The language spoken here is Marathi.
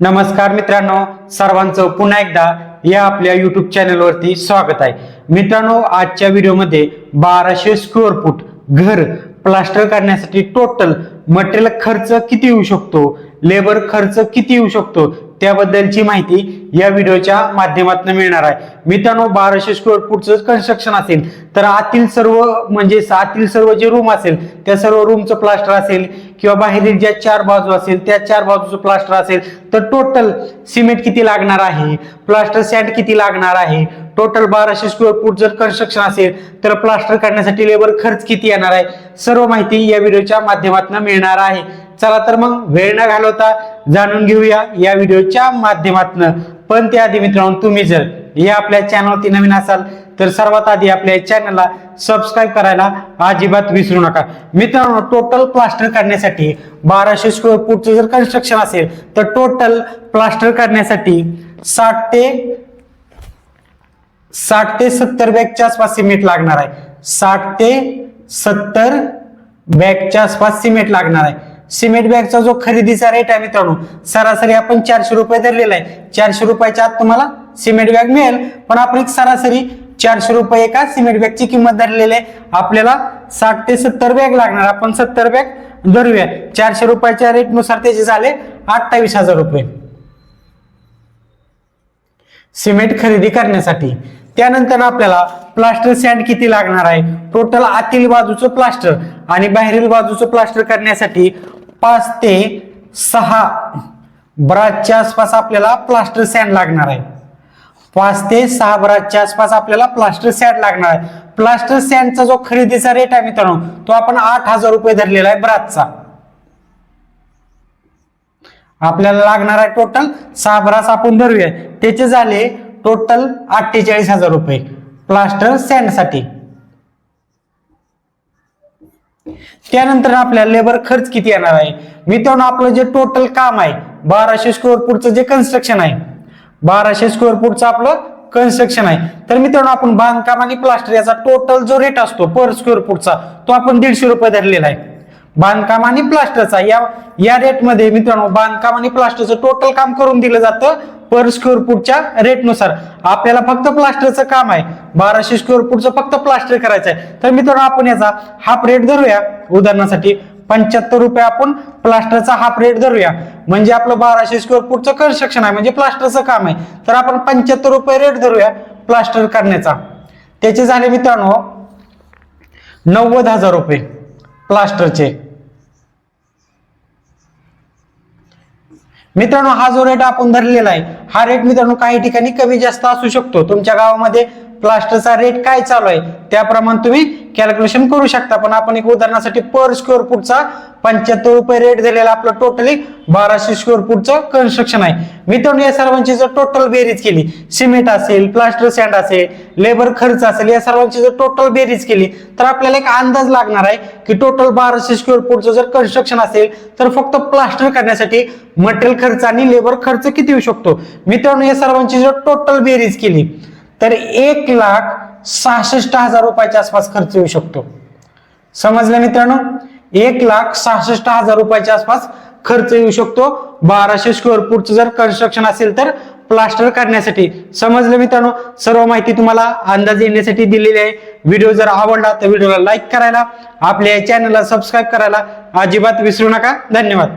नमस्कार मित्रांनो सर्वांचं पुन्हा एकदा या आपल्या युट्यूब चॅनलवरती स्वागत आहे. मित्रांनो आजच्या व्हिडिओमध्ये बाराशे स्क्वेअर फूट घर प्लास्टर करण्यासाठी टोटल मटेरियल खर्च किती येऊ शकतो? लेबर खर्च किती येऊ शकतो? त्याबद्दलची माहिती या व्हिडिओच्या माध्यमातून मिळणार आहे. मित्रांनो बाराशे स्क्वेअर फूटचं कन्स्ट्रक्शन असेल तर आतील सर्व म्हणजे आतील सर्व जे रूम असेल त्या सर्व रूमचं प्लास्टर असेल किंवा बाहेरील ज्या चार बाजू असेल त्या चार बाजूचं प्लास्टर असेल तर टोटल सिमेंट किती लागणार आहे? प्लास्टर सँड किती लागणार आहे? टोटल बाराशे स्क्वेअर फूट जर कन्स्ट्रक्शन असेल तर प्लास्टर करण्यासाठी लेबर खर्च किती येणार आहे? सर्व माहिती या व्हिडिओच्या माध्यमातून मिळणार आहे. चला तर मग वेळ न घालवता जाणून घेऊया या व्हिडिओच्या माध्यमातून. पण त्याआधी मित्रांनो तुम्ही जर या आपल्या चॅनलवरती नवीन असाल तर सर्वात आधी आपल्या चॅनलला सबस्क्राईब करायला अजिबात विसरू नका. मित्रांनो टोटल प्लास्टर करण्यासाठी बाराशे स्क्वेअर फूटचं जर कन्स्ट्रक्शन असेल तर टोटल प्लास्टर करण्यासाठी साठ ते साठ ते सत्तर बॅगच्या आसपास सिमेंट लागणार आहे. साठ ते सत्तर बॅगच्या आसपास सिमेंट लागणार आहे. सिमेंट बॅगचा जो खरेदीचा रेट आहे मित्रांनो सरासरी आपण चारशे रुपये धरलेला आहे. चारशे रुपयाच्या आत तुम्हाला सिमेंट बॅग मिळेल. पण आपण एक सरासरी चारशे रुपये एका सिमेंट बॅगची किंमत धरलेली आहे. आपल्याला साठ ते सत्तर बॅग लागणार. आपण सत्तर बॅग धरूया. चारशे रुपयाच्या रेटनुसार त्याचे झाले अठ्ठावीस हजार रुपये. सिमेंट खरेदी करण्यासाठी. त्यानंतर आपल्याला प्लास्टर सँड किती लागणार आहे? टोटल आतील बाजूचं प्लास्टर आणि बाहेरील बाजूचं प्लास्टर करण्यासाठी पाच ते सहा ब्राचच्या आसपास आपल्याला प्लास्टर सँड लागणार आहे. पाच ते सहा भराच्या आसपास आपल्याला प्लास्टर सॅड लागणार आहे. प्लास्टर सॅन्डचा जो खरेदीचा रेट आहे मित्रांनो तो आपण आठ हजार रुपये धरलेला आहे ब्रातचा आपल्याला लागणार आहे टोटल सहा ब्रास आपण धरूया. त्याचे झाले टोटल अठ्ठेचाळीस हजार रुपये प्लास्टर सॅन्डसाठी त्यानंतर आपल्याला लेबर खर्च किती येणार आहे? मित्रांनो आपलं जे टोटल काम आहे बाराशे स्क्वेअर फूटचं जे कन्स्ट्रक्शन आहे बाराशे स्क्वेअर फूटचं आपलं कन्स्ट्रक्शन आहे. तर मित्रांनो आपण बांधकाम आणि प्लास्टर याचा टोटल जो रेट असतो पर स्क्वेअर फूटचा तो आपण दीडशे रुपये धरलेला आहे. बांधकाम आणि प्लास्टरचा या या रेटमध्ये मित्रांनो बांधकाम आणि प्लास्टरचं टोटल काम करून दिलं जातं पर स्क्वेअर फूटच्या रेटनुसार आपल्याला फक्त प्लास्टरचं काम आहे. बाराशे स्क्वेअर फूटचं फक्त प्लास्टर करायचं आहे. तर मित्रांनो आपण याचा हाफ रेट धरूया. उदाहरणासाठी पंच्याहत्तर रुपये आपण प्लास्टरचा हाफ रेट धरूया. म्हणजे आपलं बाराशे स्क्वेअर फूटचं कन्स्ट्रक्शन आहे म्हणजे प्लास्टरचं काम आहे. तर आपण पंच्याहत्तर रुपये रेट धरूया प्लास्टर करण्याचा. त्याचे झाले मित्रांनो नव्वद हजार रुपये प्लास्टरचे. मित्रांनो हा जो रेट आपण धरलेला आहे हा रेट मित्रांनो काही ठिकाणी कमी जास्त असू शकतो. तुमच्या गावामध्ये प्लास्टरचा रेट काय चालू आहे? त्याप्रमाणे तुम्ही कॅल्क्युलेशन करू शकता. पण आपण एक उदाहरणासाठी पर स्क्वेअर फूटचा पंच्याहत्तर रुपये रेट दिलेला आपलं टोटली बाराशे स्क्वेअर फूटचं कन्स्ट्रक्शन आहे. मित्रांनो या सर्वांची जर टोटल बेरीज केली सिमेंट असेल प्लास्टर सँड असेल लेबर खर्च असेल या सर्वांची जर टोटल बेरीज केली तर आपल्याला एक अंदाज लागणार आहे की टोटल बाराशे स्क्वेअर फूटचं जर कन्स्ट्रक्शन असेल तर फक्त प्लास्टर करण्यासाठी मटेरियल खर्च आणि लेबर खर्च किती येऊ शकतो? मित्रांनो या सर्वांची जर टोटल बेरीज केली तर एक लाख सहासष्ट हजार रुपयाच्या आसपास खर्च येऊ शकतो. समजलं मित्रांनो? एक लाख सहासष्ट हजार रुपयाच्या आसपास खर्च येऊ शकतो. बाराशे स्क्वेअर फूटचं जर कन्स्ट्रक्शन असेल तर प्लास्टर करण्यासाठी. समजलं मित्रांनो? सर्व माहिती तुम्हाला अंदाज येण्यासाठी दिलेली आहे. व्हिडिओ जर आवडला तर व्हिडिओला लाईक करायला आपल्या चॅनलला सबस्क्राईब करायला अजिबात विसरू नका. धन्यवाद.